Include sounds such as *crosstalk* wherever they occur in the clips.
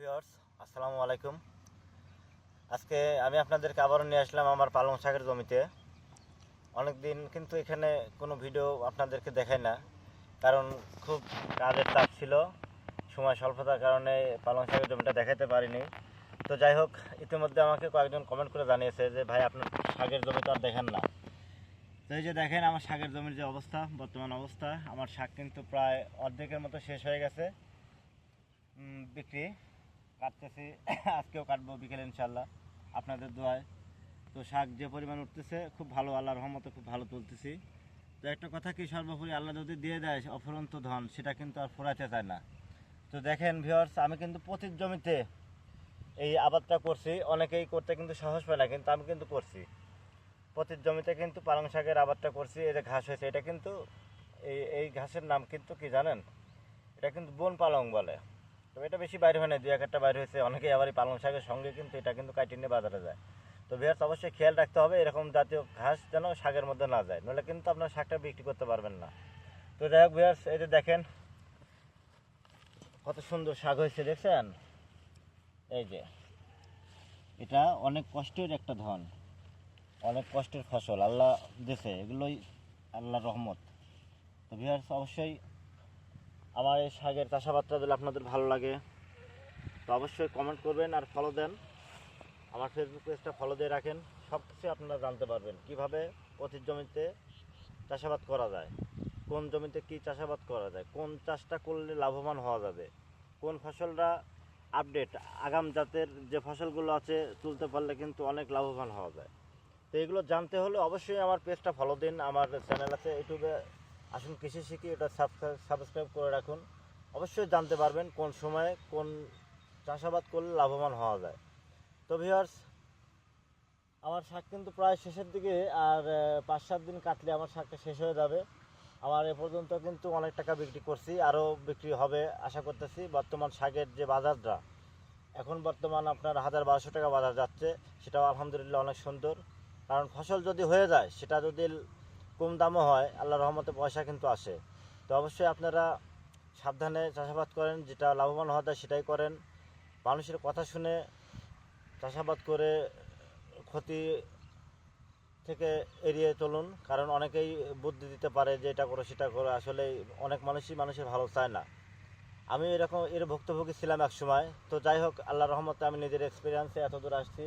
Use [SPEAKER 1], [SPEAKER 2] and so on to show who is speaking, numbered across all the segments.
[SPEAKER 1] Viewers, আসসালামু আলাইকুম। আজকে আমি আপনাদেরকে আবারও নিয়ে আসলাম আমার পালং শাকের জমিতে। অনেক দিন কিন্তু এখানে কোনো ভিডিও আপনাদেরকে দেখাই না, কারণ খুব কাজের চাপ ছিল। সময় স্বল্পতার কারণে পালং শাকের জমিটা দেখাতে পারিনি। তো যাই হোক, ইতিমধ্যে আমাকে কয়েকজন কমেন্ট করে জানিয়েছে যে, ভাই, আপনার শাকের জমি তো আর দেখেন না। তো এই যে দেখেন, আমার শাকের জমির যে অবস্থা, বর্তমান অবস্থা, আমার শাক কিন্তু প্রায় অর্ধেকের মতো শেষ হয়ে গেছে বিক্রি। কাটতেছি। *laughs* আজকেও কাটবো বিকেলে ইনশাল্লাহ আপনাদের দোয়ায়। তো শাক যে পরিমাণ উঠতেছে, খুব ভালো, আল্লাহর রহমতে খুব ভালো তুলতেছি। তো একটা কথা কি, সর্বোপরি আল্লাহ যদি দিয়ে দেয় অফুরন্ত ধন, সেটা কিন্তু আর ফুরাইতে চায় না। তো দেখেন ভিওর্স আমি কিন্তু প্রতি জমিতে এই আবাদটা করছি। অনেকেই করতে কিন্তু সাহস পায় না, কিন্তু আমি কিন্তু করছি। প্রতি জমিতে কিন্তু পালং শাকের আবাদটা করছি যে ঘাস হয়েছে, এটা কিন্তু এই এই ঘাসের নাম কিন্তু কি জানেন? এটা কিন্তু বন পালং বলে। তো এটা বেশি বাইরে হয় না দু এক একটা বাইরে হয়েছে। অনেকেই আবার পালং শাকের সঙ্গে কিন্তু এটা কিন্তু কাটিয়ে নিয়ে বাজারে যায়। তো বিহার অবশ্যই খেয়াল রাখতে হবে, এরকম জাতীয় ঘাস যেন শাকের মধ্যে না যায়। নইলে কিন্তু আপনার শাকটা বিক্রি করতে পারবেন না। তো যাই হোক বিহার এই যে দেখেন, কত সুন্দর শাক হয়েছে, দেখছেন? এই যে, এটা অনেক কষ্টের একটা ধন, অনেক কষ্টের ফসল, আল্লাহ দিছে, এগুলোই আল্লাহর রহমত। তো বিহার অবশ্যই আমার এই শাকের চাষাবাদটা যদি আপনাদের ভালো লাগে, তো অবশ্যই কমেন্ট করবেন আর ফলো দেন। আমার ফেসবুক পেজটা ফলো দিয়ে রাখেন। সব কিছু আপনারা জানতে পারবেন কীভাবে প্রতি জমিতে চাষাবাদ করা যায়, কোন জমিতে কি চাষাবাদ করা যায়, কোন চাষটা করলে লাভবান হওয়া যাবে, কোন ফসলটা আপডেট আগাম জাতের যে ফসলগুলো আছে তুলতে পারলে কিন্তু অনেক লাভবান হওয়া যায়। তো এগুলো জানতে হলে অবশ্যই আমার পেজটা ফলো দিন। আমার চ্যানেল আছে ইউটিউবে আসুন কৃষি শিখি এটা সাবস্ক্রাইব করে রাখুন। অবশ্যই জানতে পারবেন কোন সময়ে কোন চাষাবাদ করলে লাভবান হওয়া যায়। তো ভিউয়ার্স আমার শাক কিন্তু প্রায় শেষের দিকে আর পাঁচ সাত দিন কাটলে আমার শাকটা শেষ হয়ে যাবে। আমার এ পর্যন্ত কিন্তু অনেক টাকা বিক্রি করছি, আরও বিক্রি হবে আশা করতেছি। বর্তমান শাকের যে বাজারটা, এখন বর্তমান আপনার হাজার বারোশো টাকা বাজার যাচ্ছে, সেটাও আলহামদুলিল্লাহ অনেক সুন্দর। কারণ ফসল যদি হয়ে যায়, সেটা যদি কম দামও হয় আল্লাহ রহমতে পয়সা কিন্তু আসে। তো অবশ্যই আপনারা সাবধানে চাষাবাদ করেন, যেটা লাভবান হওয়া যায় সেটাই করেন। মানুষের কথা শুনে চাষাবাদ করে ক্ষতি থেকে এড়িয়ে চলুন, কারণ অনেকেই বুদ্ধি দিতে পারে যে এটা করো, সেটা করো। আসলে অনেক মানুষই মানুষের ভালো চায় না। আমি এরকম, এর ভুক্তভোগী ছিলাম এক সময়। তো যাই হোক আল্লাহ রহমতে আমি নিজের এক্সপিরিয়েন্সে এত দূর আসছি।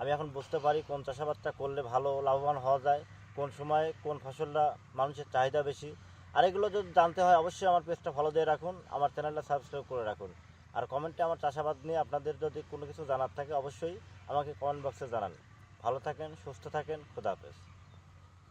[SPEAKER 1] আমি এখন বুঝতে পারি কোন চাষাবাদটা করলে ভালো, লাভবান হওয়া যায়। কোন সময় কোন ফসলটা মানুষের চাহিদা বেশি। আর এগুলো যদি জানতে হয় অবশ্যই আমার পেজটা ফলো দিয়ে রাখুন, আমার চ্যানেলটা সাবস্ক্রাইব করে রাখুন। আর কমেন্টে আমার চাষাবাদ নিয়ে আপনাদের যদি কোনো কিছু জানার থাকে অবশ্যই আমাকে কমেন্ট বক্সে জানান। ভালো থাকেন, সুস্থ থাকেন খুদাহাফেজ